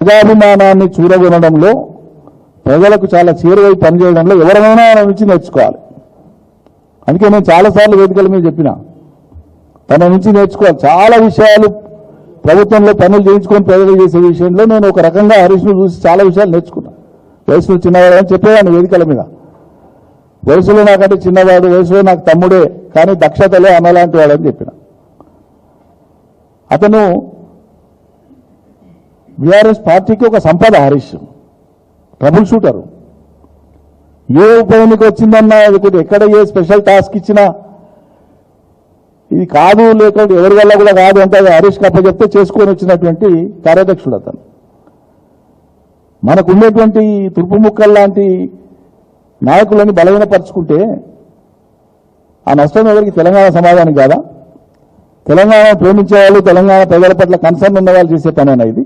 ప్రజాభిమానాన్ని చూడగొనడంలో ప్రజలకు చాలా చేరువై పనిచేయడంలో ఎవరైనా నుంచి నేర్చుకోవాలి. అందుకే నేను చాలాసార్లు వేదికల మీద చెప్పిన తన నుంచి నేర్చుకోవాలి. చాలా విషయాలు ప్రభుత్వంలో పనులు చేయించుకొని ప్రజలు చేసే విషయంలో నేను ఒక రకంగా హరీష్ను చూసి చాలా విషయాలు నేర్చుకున్నాను వయసులో చిన్నవాడు అని చెప్పేవాడిని వేదికల మీద. వయసులో నాకంటే చిన్నవాడు వయసులో నాకు తమ్ముడే కానీ దక్షతలే అన్నలాంటి అని చెప్పిన. అతను బీఆర్ఎస్ పార్టీకి ఒక సంపద హరీష్. Trouble shooter. ఏ ఉప ఎన్నిక వచ్చిందన్నా ఒకటి ఎక్కడ ఏ స్పెషల్ టాస్క్ ఇచ్చినా ఇది కాదు లేకపోతే ఎవరి వల్ల కూడా కాదు అంటే అది హరీష్ కప్ప చెప్తే చేసుకొని వచ్చినటువంటి కార్యదక్షుడు అతను మనకు ఉండేటువంటి తుర్పు ముక్కల్లాంటి నాయకులని బలహీనపరుచుకుంటే ఆ నష్టం ఎవరికి? తెలంగాణ సమాజానికి కాదా? తెలంగాణ ప్రేమించే వాళ్ళు తెలంగాణ ప్రజల పట్ల కన్సర్న్ ఉన్న వాళ్ళు చేసే పనేనా ఇది?